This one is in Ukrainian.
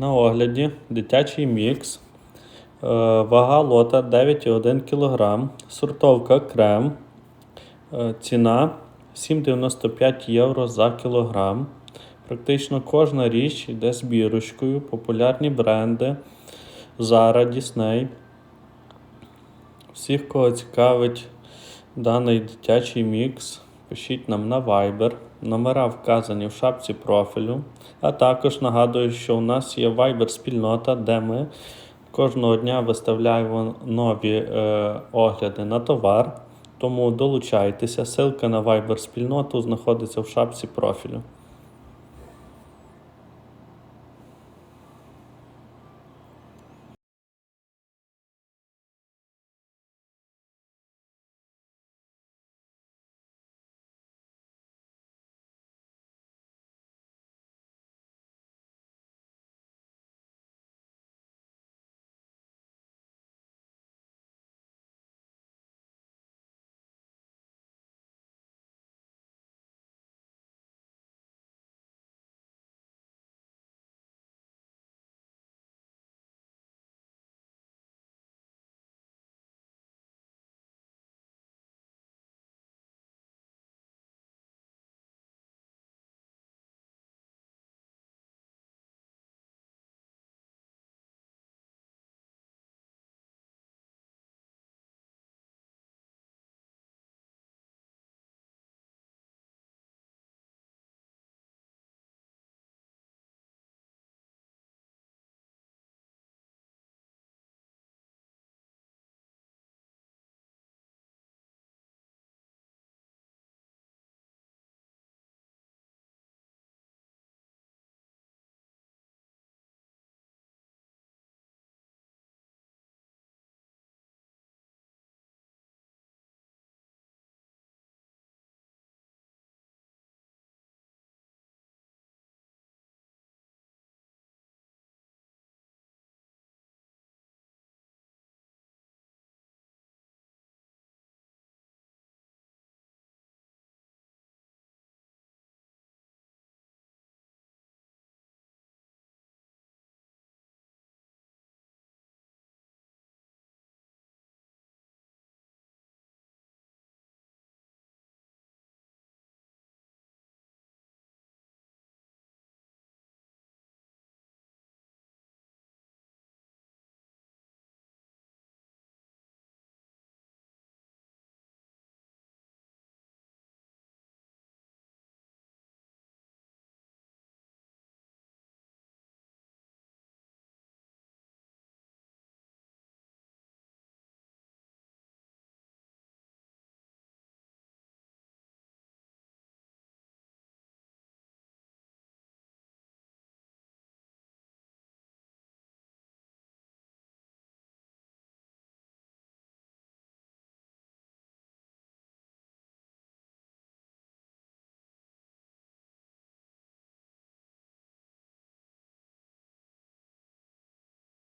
На огляді дитячий мікс. Е, Вага лота 9,1 кг. Сортовка крем. Е, Ціна 7,95 євро за кілограм. Практично кожна річ йде з бірочкою. Популярні бренди. Zara, Disney. Всіх, кого цікавить даний дитячий мікс, пишіть нам на Viber. Номера вказані в шапці профілю. А також нагадую, що у нас є Viber спільнота, де ми кожного дня виставляємо нові е, огляди на товар. Тому долучайтеся. Ссылка на Viber спільноту знаходиться в шапці профілю.